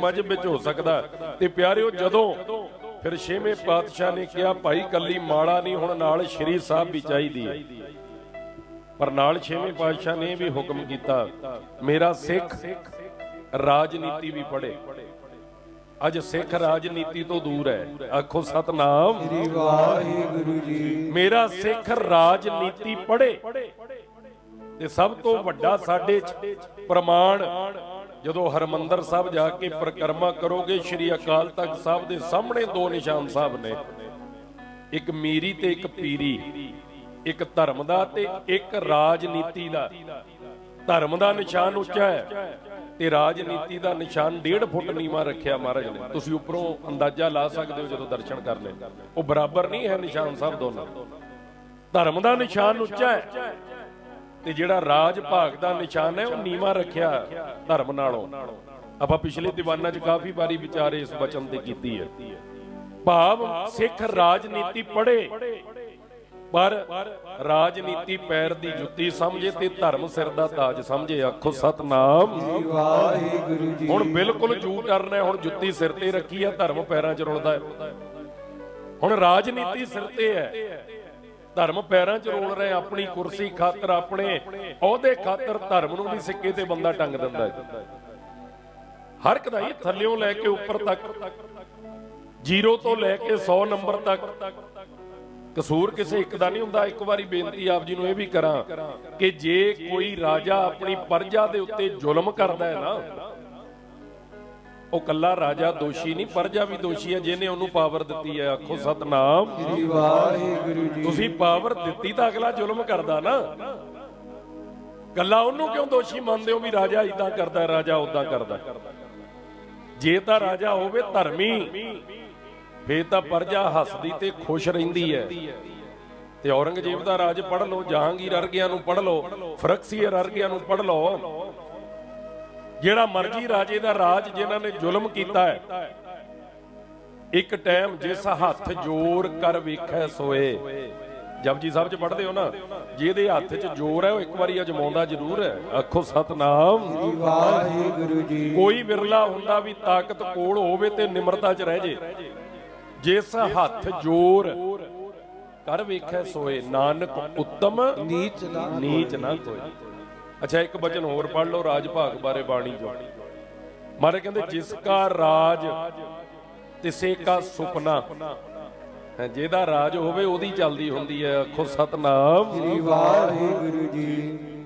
ਮਜਬ ਵਿੱਚ ਹੋ ਸਕਦਾ ਤੇ ਪਿਆਰਿਓ ਜਦੋਂ ਫਿਰ ਛੇਵੇਂ ਪਾਤਸ਼ਾਹ ਨੇ ਕਿਹਾ ਭਾਈ ਕੱਲੀ ਮਾੜਾ ਨਹੀਂ ਹੁਣ ਨਾਲ ਸ਼੍ਰੀ ਸਾਹਿਬ ਵੀ ਚਾਹੀਦੀ ਹੈ। ਪਰ ਨਾਲ ਛੇਵੇਂ ਪਾਤਸ਼ਾਹ ਨੇ ਵੀ ਹੁਕਮ ਕੀਤਾ ਮੇਰਾ ਸਿੱਖ ਰਾਜਨੀਤੀ ਵੀ ਪੜ੍ਹੇ। ਅੱਜ ਸਿੱਖ ਰਾਜਨੀਤੀ ਤੋਂ ਦੂਰ ਹੈ। ਆਖੋ ਸਤਨਾਮ। ਸ੍ਰੀ ਵਾਹਿਗੁਰੂ ਜੀ ਮੇਰਾ ਸਿੱਖ ਰਾਜਨੀਤੀ ਪੜ੍ਹੇ। ਤੇ ਸਭ ਤੋਂ ਵੱਡਾ ਸਾਡੇ ਚ ਪ੍ਰਮਾਣ ਜਦੋਂ ਹਰਮੰਦਰ ਸਾਹਿਬ ਜਾ ਕੇ ਪ੍ਰਕਰਮਾ ਕਰੋਗੇ, ਸ਼੍ਰੀ ਅਕਾਲ ਤਖਤ ਸਾਹਿਬ ਦੇ ਸਾਹਮਣੇ ਦੋ ਨਿਸ਼ਾਨ ਸਾਹਿਬ ਨੇ। ਇੱਕ ਮੀਰੀ ਤੇ ਇੱਕ ਪੀਰੀ। ਇੱਕ ਧਰਮ ਦਾ ਤੇ ਇੱਕ ਰਾਜਨੀਤੀ ਦਾ। ਧਰਮ ਦਾ ਨਿਸ਼ਾਨ ਉੱਚਾ ਹੈ ਤੇ ਰਾਜਨੀਤੀ ਦਾ ਨਿਸ਼ਾਨ 1.5 ਫੁੱਟ ਨੀਵਾ ਰੱਖਿਆ ਮਹਾਰਾਜ ਨੇ। ਤੁਸੀਂ ਉੱਪਰੋਂ ਅੰਦਾਜ਼ਾ ਲਾ ਸਕਦੇ ਹੋ ਜਦੋਂ ਦਰਸ਼ਨ ਕਰ ਕਰਨੇ। ਉਹ ਬਰਾਬਰ ਨਹੀਂ ਹੈ ਨਿਸ਼ਾਨ ਸਾਹਿਬ ਦੋਨਾਂ। ਧਰਮ ਦਾ ਨਿਸ਼ਾਨ ਉੱਚਾ ਹੈ। ਤੇ ਜਿਹੜਾ ਰਾਜ ਭਾਗ ਦਾ ਨਿਸ਼ਾਨ ਹੈ, ਉਹ ਨੀਵਾ ਰੱਖਿਆ ਧਰਮ ਨਾਲੋਂ। ਆਪਾਂ ਪਿਛਲੇ ਦੀਵਾਨਾਂ 'ਚ ਕਾਫੀ ਵਾਰੀ ਵਿਚਾਰੇ ਇਸ ਬਚਨ ਤੇ ਕੀਤੀ ਹੈ। ਭਾਵ ਸਿੱਖ ਰਾਜਨੀਤੀ ਪੜ੍ਹੇ, ਪਰ ਰਾਜਨੀਤੀ ਪੈਰ ਦੀ ਜੁੱਤੀ ਸਮਝੇ ਤੇ ਧਰਮ ਸਿਰ ਦਾ ਤਾਜ ਸਮਝੇ। ਆਖੋ, ਸਤਨਾਮ। ਵਾਹਿਗੁਰੂ ਜੀ ਹੁਣ ਬਿਲਕੁਲ ਜੂ ਕਰਨਾ ਹੁਣ ਜੁੱਤੀ ਸਿਰ ਤੇ ਰੱਖੀ ਹੈ ਧਰਮ ਪੈਰਾਂ 'ਚ ਰੁਲਦਾ ਹੈ। ਹੁਣ ਰਾਜਨੀਤੀ ਸਿਰ ਤੇ ਹੈ। ਧਰਮ ਪੈਰਾਂ 'ਚ ਰੋਲ ਰਹੇ, ਆਪਣੀ ਕੁਰਸੀ ਖਾਤਰ ਆਪਣੇ ਅਹੁਦੇ ਖਾਤਰ ਧਰਮ ਨੂੰ ਵੀ ਸਿੱਕੇ ਤੇ ਬੰਦਾ ਟੰਗ ਦਿੰਦਾ ਹੈ। ਹਰ ਇੱਕ ਦਾ ਹੀ ਥੱਲਿਓਂ ਲੈ ਕੇ ਉੱਪਰ ਤੱਕ, ਜ਼ੀਰੋ ਤੋਂ ਲੈ ਕੇ 100 ਨੰਬਰ ਤੱਕ। ਕਸੂਰ ਕਿਸੇ ਇੱਕ ਦਾ ਨਹੀਂ ਹੁੰਦਾ, ਇੱਕ ਵਾਰੀ ਬੇਨਤੀ ਆਪ ਜੀ ਨੂੰ ਇਹ ਵੀ ਕਰਾਂ ਕਿ ਜੇ ਕੋਈ ਰਾਜਾ ਆਪਣੀ ਪਰਜਾ ਦੇ ਉੱਤੇ ਜ਼ੁਲਮ ਕਰਦਾ ਹੈ ਨਾ ਉਹ ਕੱਲਾ ਰਾਜਾ ਦੋਸ਼ੀ ਨਹੀਂ ਪਰਜਾ ਵੀ ਦੋਸ਼ੀ ਹੈ ਜਿਹਨੇ ਉਹਨੂੰ ਪਾਵਰ ਦਿੱਤੀ ਹੈ ਆਖੋ ਸਤਨਾਮ। ਸ੍ਰੀ ਵਾਹਿਗੁਰੂ ਜੀ। ਤੁਸੀਂ ਪਾਵਰ ਦਿੱਤੀ ਤਾਂ ਅਗਲਾ ਜ਼ੁਲਮ ਕਰਦਾ ਨਾ। ਕੱਲਾ ਉਹਨੂੰ ਕਿਉਂ ਦੋਸ਼ੀ ਮੰਨਦੇ ਹੋ ਵੀ ਰਾਜਾ ਇਦਾਂ ਕਰਦਾ ਰਾਜਾ ਉਦਾਂ ਕਰਦਾ? ਜੇ ਤਾਂ ਰਾਜਾ ਹੋਵੇ ਧਰਮੀ ਫੇਰ ਤਾਂ ਪਰਜਾ ਹੱਸਦੀ ਤੇ ਖੁਸ਼ ਰਹਿੰਦੀ ਹੈ। ਤੇ ਔਰੰਗਜ਼ੇਬ ਦਾ ਰਾਜ ਪੜ੍ਹ ਲਓ ਜਹਾਂਗੀਰ ਅਰਗਿਆਂ ਨੂੰ ਪੜ੍ਹ ਲਓ ਫਰਕਸੀਅਰ ਅਰਗਿਆਂ ਨੂੰ ਪੜ੍ਹ ਲਓ। ਜਿਹੜਾ ਮਰਜ਼ੀ ਰਾਜੇ ਦਾ ਰਾਜ ਜਿਨ੍ਹਾਂ ਨੇ ਜ਼ੁਲਮ ਕੀਤਾ ਹੈ ਇੱਕ ਟਾਈਮ ਜਿਸ ਹੱਥ ਜੋਰ ਕਰ ਵੇਖੈ ਸੋਏ। ਜਪਜੀ ਸਾਹਿਬ ਚ ਪੜ੍ਹਦੇ ਹੋ ਨਾ ਜਿਹਦੇ ਹੱਥ 'ਚ ਜੋਰ ਹੈ ਉਹ ਇੱਕ ਵਾਰੀ ਅਜਮਾਉਂਦਾ ਜ਼ਰੂਰ ਹੈ। ਆਖੋ ਸਤਨਾਮ। ਵਾਹਿਗੁਰੂ ਜੀ ਕੋਈ ਵਿਰਲਾ ਹੁੰਦਾ ਵੀ ਤਾਕਤ ਕੋਲ ਹੋਵੇ ਤੇ ਨਿਮਰਤਾ 'ਚ ਰਹਿ ਜੇ। ਜਿਸ ਹੱਥ ਜੋਰ ਕਰ ਵੇਖੈ ਸੋਏ ਨਾਨਕ ਉੱਤਮ ਨੀਚ ਨਾ ਨੀਚ ਨਾ ਕੋਈ ਅੱਛਾ, ਇੱਕ ਬਚਨ ਹੋਰ ਪੜ ਲਓ, ਰਾਜ ਭਾਗ ਬਾਰੇ ਬਾਣੀ ਜੋ। ਮਾਰੇ ਕਹਿੰਦੇ, ਜਿਸ ਕਾ ਰਾਜ ਤਿਸੇ ਕਾ ਸੁਪਨਾ। ਜਿਹਦਾ ਰਾਜ ਹੋਵੇ, ਉਹਦੀ ਚੱਲਦੀ ਹੁੰਦੀ ਹੈ ਆਖੋ ਸਤਨਾਮ। ਸ੍ਰੀ ਵਾਹਿਗੁਰੂ ਜੀ